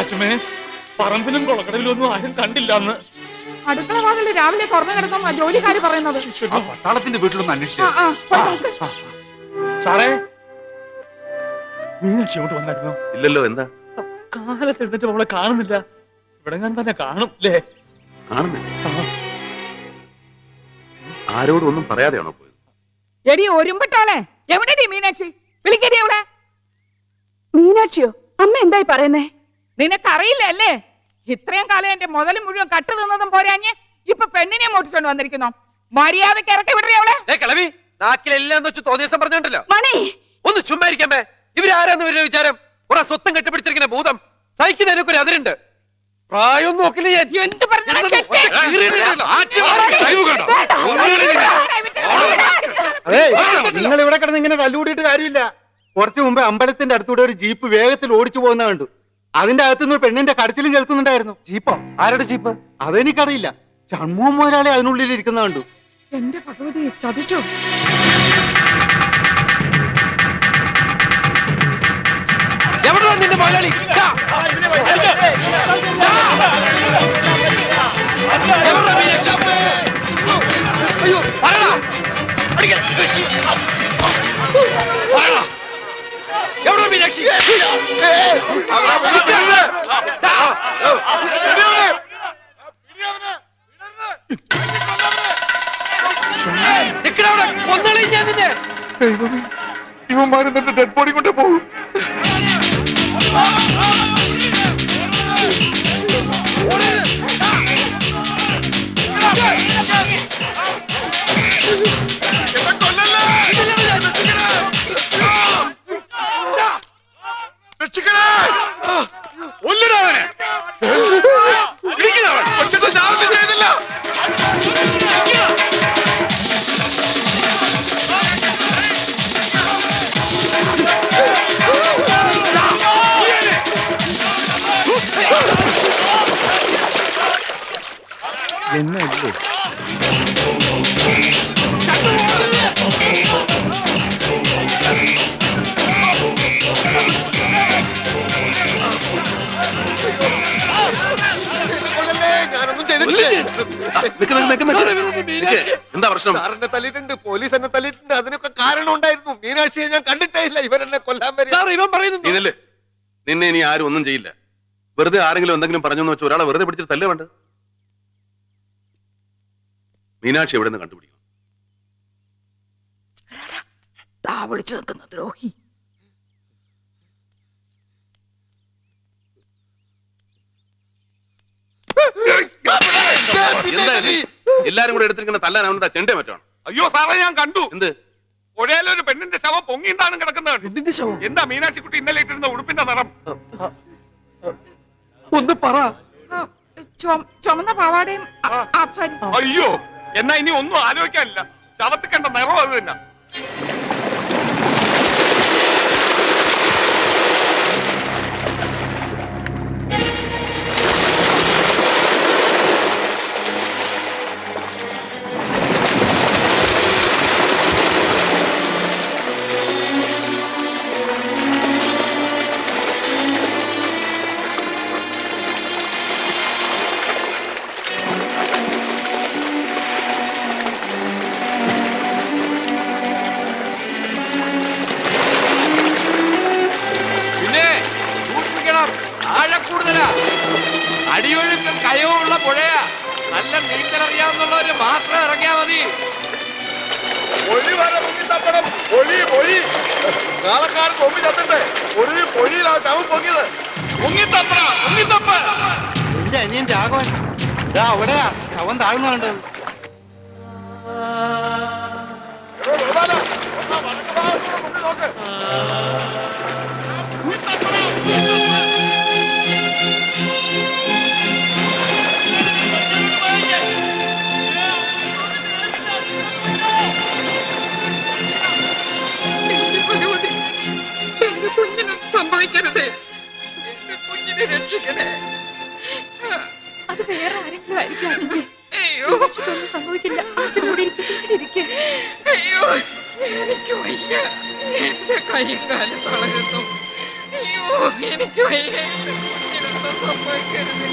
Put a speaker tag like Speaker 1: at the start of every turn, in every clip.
Speaker 1: അച്ഛമ്മേ പറമ്പിലും കുളക്കടവിലും ഒന്നും ആരും കണ്ടില്ല അന്ന്
Speaker 2: അടുക്കള വാതിൽ രാവിലെ തുറന്നു കിടക്കുന്ന ജോലിക്കാര് പറയുന്നത്.
Speaker 3: ആ പട്ടാളത്തിന്റെ വീട്ടിലൊന്ന്
Speaker 2: ആ,
Speaker 3: അന്വേഷിച്ചു.
Speaker 2: ആ, പോയി നോക്ക്.
Speaker 1: സാറേ മീനാക്ഷി അങ്ങോട്ട് വന്നായിരുന്നോ?
Speaker 4: ഇല്ലല്ലോ എന്താ?
Speaker 1: കാലത്ത് എഴുന്നേറ്റ് അവളെ കാണുന്നില്ല. ഇവിടെ ഞാൻ തന്നെ കാണും അല്ലേ
Speaker 4: കാണുന്നില്ല. ആരോടും ഒന്നും പറയാതെയാണോ പോയത്?
Speaker 2: എടി ഒരുമ്പട്ടാളേ എവിടെ മീനാക്ഷി? വിളിക്കടി അവിടെ
Speaker 5: മീനാക്ഷിയോ അമ്മ എന്തായി പറയുന്നേ?
Speaker 2: നിനക്കറിയില്ല അല്ലേ ഇത്രയും കാലം എന്റെ മുതൽ മുഴുവൻ കട്ട് തിന്നതും പോരാഞ്ഞ് ഇപ്പൊ പെണ്ണിനെ മോട്ടിച്ചോണ്ട് വന്നിരിക്കുന്നു. മര്യാദയ്ക്ക് ഇറക്കി വിടറി അവളെ.
Speaker 6: ഏ കിളവി നാക്കിലെല്ലാം വെച്ച് തോന്നിയ ദിവസം പറഞ്ഞോണ്ടല്ലോ.
Speaker 5: മണി.
Speaker 6: ഒന്ന് ചുമ്മാ ഇരിക്കാമേ. ഇവരാരാന്ന് ഇവരുടെ വിചാരം? കുറെ സ്വത്തം കെട്ടിപ്പിടിച്ചിരിക്കുന്ന ഭൂതം. സഹിക്കുന്നതിനൊക്കെ ഒരു അതിരുണ്ട്. പ്രായം നോക്കില്ല ഞാൻ.
Speaker 2: എന്ത്
Speaker 7: അതെ നിങ്ങൾ ഇവിടെ കിടന്ന് ഇങ്ങനെ തല്ലുകൂടിയിട്ട് കാര്യമില്ല. കുറച്ചു മുമ്പ് അമ്പലത്തിന്റെ അടുത്തൂടെ ഒരു ജീപ്പ് വേഗത്തിൽ ഓടിച്ചു പോകുന്ന കണ്ടു. അതിന്റെ അകത്തുനിന്ന് ഒരു പെണ്ണിന്റെ കടച്ചിലും കേൾക്കുന്നുണ്ടായിരുന്നു.
Speaker 6: ചീപ്പോ ആരുടെ ചീപ്പ്
Speaker 7: അതെനിക്കറിയില്ല. ഷൺമുഖം മുതലാളി അതിനുള്ളിൽ ഇരിക്കുന്ന കണ്ടു.
Speaker 2: എന്റെ ഭഗവതി ചതിച്ചു?
Speaker 6: എവിടെ നിന്റെ മുതലാളി?
Speaker 3: ഇവന്മാരും തന്റെ ഡെഡ് ബോഡി കൊണ്ട് പോകും.
Speaker 7: എന്നല്ലേ.
Speaker 4: എന്താ പ്രശ്നം?
Speaker 3: സാറിനെ തല്ലിട്ടുണ്ട് പോലീസ് എന്നെ തല്ലിട്ടുണ്ട് അതിനൊക്കെ കാരണം ഉണ്ടായിരുന്നു. മീനാക്ഷിയെ ഞാൻ കണ്ടിട്ടേ ഇല്ല ഇവരെന്നെ കൊല്ലാൻ വരെ.
Speaker 6: സാർ ഇവൻ പറയുന്നു
Speaker 4: ഇതിൽ നിന്നെ ഇനി ആരും ഒന്നും ചെയ്യില്ല. വെറുതെ ആരെങ്കിലും എന്തെങ്കിലും പറഞ്ഞെന്ന് വെച്ചാൽ ഒരാളെ വെറുതെ പിടിച്ചിട്ട് തല്ലേ വേണ്ട മീനാക്ഷി എവിടെ നിന്ന് കണ്ടുപിടിക്കണം
Speaker 5: താ വിളിച്ചു നിൽക്കുന്ന ദ്രോഹി?
Speaker 4: എല്ലാരും കൂടെ എടുത്തിരിക്കുന്ന തല്ലാൻ അവനെന്താ ചെണ്ടേ മറ്റാണ്
Speaker 3: അയ്യോ സാറേ ഞാൻ കണ്ടു.
Speaker 4: എന്ത്?
Speaker 3: പുഴയിലൊരു പെണ്ണിന്റെ ശവം പൊങ്ങിന്താണ് കിടക്കുന്നത്?
Speaker 6: ശവം?
Speaker 3: എന്താ മീനാക്ഷി കുട്ടി ഇന്നലെ ഇട്ടിരുന്ന ഉടുപ്പിന്റെ നിറം?
Speaker 6: ഒന്ന് പറ.
Speaker 2: ചുമന്ന പാവാടയും
Speaker 3: അയ്യോ എന്നാ ഇനി ഒന്നും ആലോചിക്കാനില്ല. ശവത്തിൽ കണ്ട നിറം അത് തന്നെ.
Speaker 6: നീന്തൽ അറിയാവുന്നവര് മാത്രം ഇറങ്ങിയാ മതി.
Speaker 3: പൊഴി വരെ മുങ്ങി തപ്പണം. പൊഴി പൊഴി കാലക്കാരൻ പൊങ്ങി തട്ടണ്ടേ പൊഴി പൊഴിയിലാ ശവം പൊങ്ങിയത്. മുങ്ങി തപ്പണ മുങ്ങി തപ്പ
Speaker 7: എന്റെ അനിയൻ രാഘവൻ. ഇതാ അവിടെയാ ശവം താഴ്ന്നു കണ്ടത്
Speaker 5: ഇവിടെ ഇരിക്കേ
Speaker 2: അയ്യോ എനിക്ക് വയ്യ. എന്റെ കൈയും കാലും തളരുന്നു. അയ്യോ എനിക്ക് വയ്യ.
Speaker 1: സംഭവിക്കരുത്.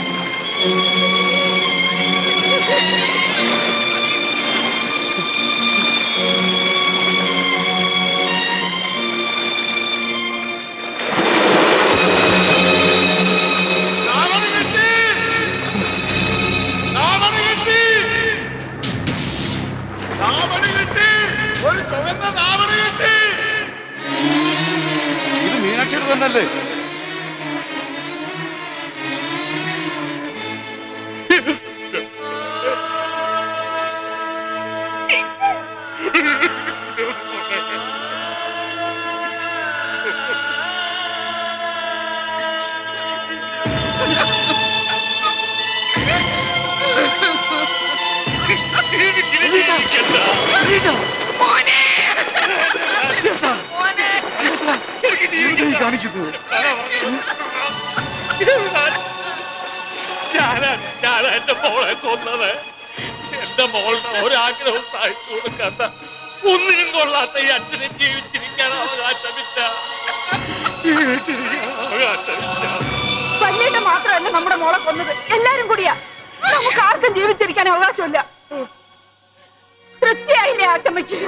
Speaker 1: മോളെ കൊന്നത് എന്റെ മോളുടെ ഒരാഗ്രഹവും സാധിച്ചു കൊടുക്കാത്ത ഒന്നിനും കൊള്ളാത്ത ഈ അച്ഛനെ ജീവിച്ചിരിക്കാൻ അവകാശമില്ല. ജീവിച്ചിരിക്കാൻ അവകാശമില്ല.
Speaker 5: പല്ലിയുടെ മാത്രമല്ല നമ്മുടെ മോളെ കൊന്നത്. എല്ലാരും കൂടിയാ. നമുക്ക് ആർക്കും ജീവിച്ചിരിക്കാൻ അവകാശമില്ല. തൃപ്തിയായില്ലേ അച്ചമ്മയ്ക്ക്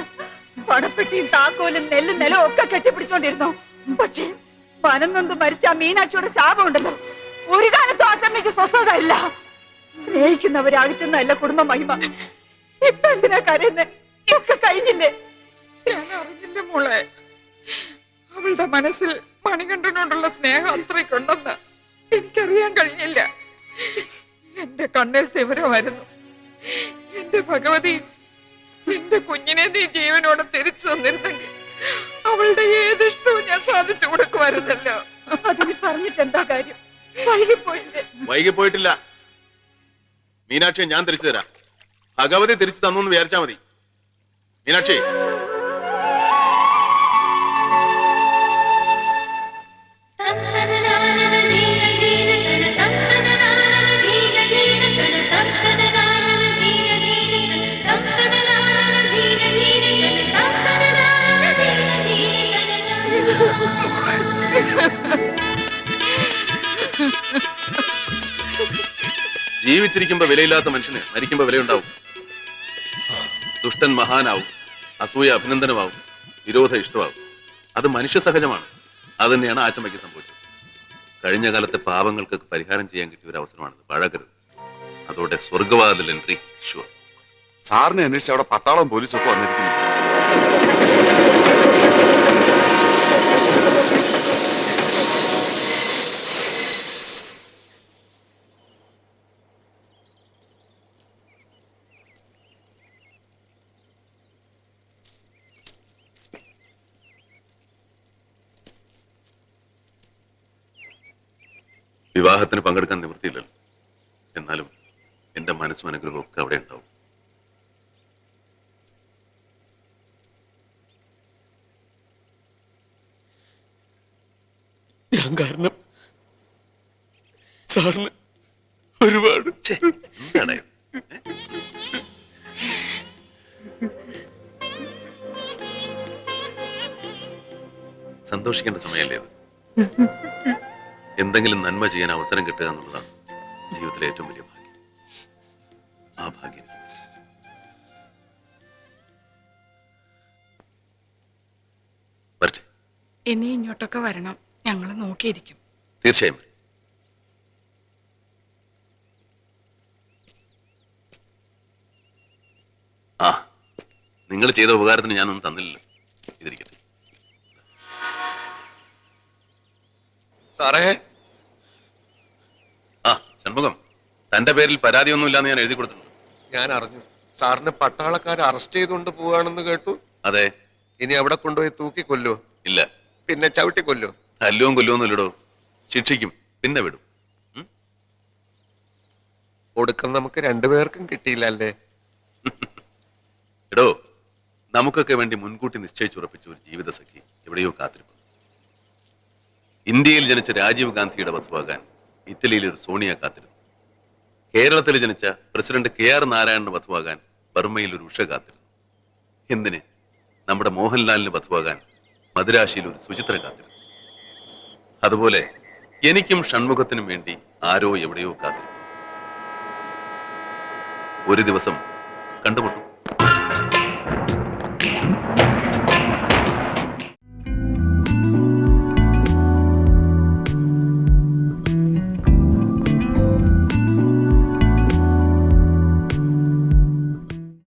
Speaker 5: പണപ്പെട്ടിയും താക്കോലും നെല്ലും നിലവും ഒക്കെ കെട്ടിപ്പിടിച്ചോണ്ടിരുന്നു. പക്ഷേ മനം നൊന്ത് മരിച്ച മീനാക്ഷിയുടെ ശാപമുണ്ടല്ലോ. ഒരു കാലത്തും അച്ചമ്മയ്ക്ക് സ്വസ്ഥത ഇല്ല സ്നേഹിക്കുന്നവരെ അകറ്റുന്നതല്ല കുടുംബ മഹിമ. ഇപ്പൊ എന്തിനാ കരയുന്നേ? ഒക്കെ കഴിഞ്ഞില്ലേ? ഞാൻ അറിഞ്ഞില്ല മോളെ. അവളുടെ മനസ്സിൽ മണികണ്ഠനോടുള്ള സ്നേഹം അത്രയ്ക്കുണ്ടെന്ന് എനിക്കറിയാൻ കഴിഞ്ഞില്ല. എന്റെ കണ്ണിൽ തിവരമായിരുന്നു എന്റെ ഭഗവതി എന്റെ കുഞ്ഞിനെ നീ ജീവനോടെ തിരിച്ചു തന്നിരുന്നെങ്കിൽ അവളുടെ ഏതിഷ്ടവും ഞാൻ സാധിച്ചു കൊടുക്കുമായിരുന്നല്ലോ. അതിന് പറഞ്ഞിട്ട് എന്താ കാര്യം? വൈകിപ്പോയില്ലേ?
Speaker 4: വൈകി പോയിട്ടില്ല മീനാക്ഷിയെ ഞാൻ തിരിച്ചു തരാം. ഭഗവതി തിരിച്ചു തന്നു എന്ന് വിചാരിച്ചാ മതി. മീനാക്ഷി. ജീവിച്ചിരിക്കുമ്പോ വിലയില്ലാത്ത മനുഷ്യന് മരിക്കുമ്പോ വിലയുണ്ടാവും. ദുഷ്ടൻ മഹാനാവും അസൂയ അഭിനന്ദനമാവും വിരോധ ഇഷ്ടമാവും. അത് മനുഷ്യ സഹജമാണ്. അത് തന്നെയാണ് ആച്ചമ്മയ്ക്ക് സംഭവിച്ചത്. കഴിഞ്ഞ കാലത്തെ പാപങ്ങൾക്ക് പരിഹാരം ചെയ്യാൻ കിട്ടിയ ഒരു അവസരമാണിത്. പഴകരുത് അതോടെ സ്വർഗവാതിൽ എൻട്രി. ഷുവർ
Speaker 8: സാറിനെ അന്വേഷിച്ച് അവിടെ പട്ടാളം പോലീസൊക്കെ വന്നിരിക്കുന്നു.
Speaker 4: വിവാഹത്തിന് പങ്കെടുക്കാൻ നിവൃത്തിയില്ലല്ലോ. എന്നാലും എന്റെ മനസ്സും അനുഗ്രഹവും ഒക്കെ അവിടെ ഉണ്ടാവും.
Speaker 9: ഞാൻ കാരണം സാറിന് ഒരുപാട്?
Speaker 4: സന്തോഷിക്കേണ്ട സമയമല്ലേ ഇത്? എന്തെങ്കിലും നന്മ ചെയ്യാൻ അവസരം കിട്ടുക എന്നുള്ളതാണ് ജീവിതത്തിലെ ഏറ്റവും വലിയ ഭാഗ്യം. ആ ഭാഗ്യം.
Speaker 5: ഇനി ഇങ്ങോട്ടൊക്കെ വരണം. ഞങ്ങൾ നോക്കിയിരിക്കും.
Speaker 4: തീർച്ചയായും. ആ നിങ്ങൾ ചെയ്ത ഉപകാരത്തിന് ഞാനൊന്നും തന്നില്ലല്ലോ. ഇതിരിക്കട്ടെ.
Speaker 1: സാറേ
Speaker 4: ആ ഷൺമുഖം തന്റെ പേരിൽ പരാതിയൊന്നുമില്ലാന്ന് ഞാൻ എഴുതി കൊടുത്തിട്ടുണ്ട്
Speaker 1: ഞാൻ അറിഞ്ഞു. സാറിന് പട്ടാളക്കാർ അറസ്റ്റ് ചെയ്തുകൊണ്ട് പോവാണെന്ന് കേട്ടു.
Speaker 4: അതെ.
Speaker 1: ഇനി അവിടെ കൊണ്ടുപോയി തൂക്കി കൊല്ലോ
Speaker 4: ഇല്ല.
Speaker 1: പിന്നെ ചവിട്ടി കൊല്ലോ
Speaker 4: തല്ലുവും കൊല്ലുവൊന്നും ഇല്ലടോ ശിക്ഷിക്കും. പിന്നെ വിടും.
Speaker 1: ഒടുക്കം നമുക്ക് രണ്ടുപേർക്കും കിട്ടിയില്ല അല്ലേ
Speaker 4: എടോ നമുക്കൊക്കെ വേണ്ടി മുൻകൂട്ടി നിശ്ചയിച്ചുറപ്പിച്ച ഒരു ജീവിത സഖി എവിടെയോ കാത്തിരിക്കുന്നു. ഇന്ത്യയിൽ ജനിച്ച രാജീവ് ഗാന്ധിയുടെ വധുവാകാൻ ഇറ്റലിയിൽ ഒരു സോണിയ കാത്തിരുന്നു. കേരളത്തിൽ ജനിച്ച പ്രസിഡന്റ് കെ ആർ നാരായണന് വധുവാകാൻ ബർമ്മയിൽ ഒരു ഉഷ കാത്തിരുന്നു. എന്തിന്? നമ്മുടെ മോഹൻലാലിന് വധുവാകാൻ മദുരാശിയിൽ ഒരു സുചിത്ര കാത്തിരുന്നു. അതുപോലെ എനിക്കും ഷൺമുഖത്തിനും വേണ്ടി ആരോ എവിടെയോ കാത്തിരുന്നു ഒരു ദിവസം കണ്ടുമുട്ടും.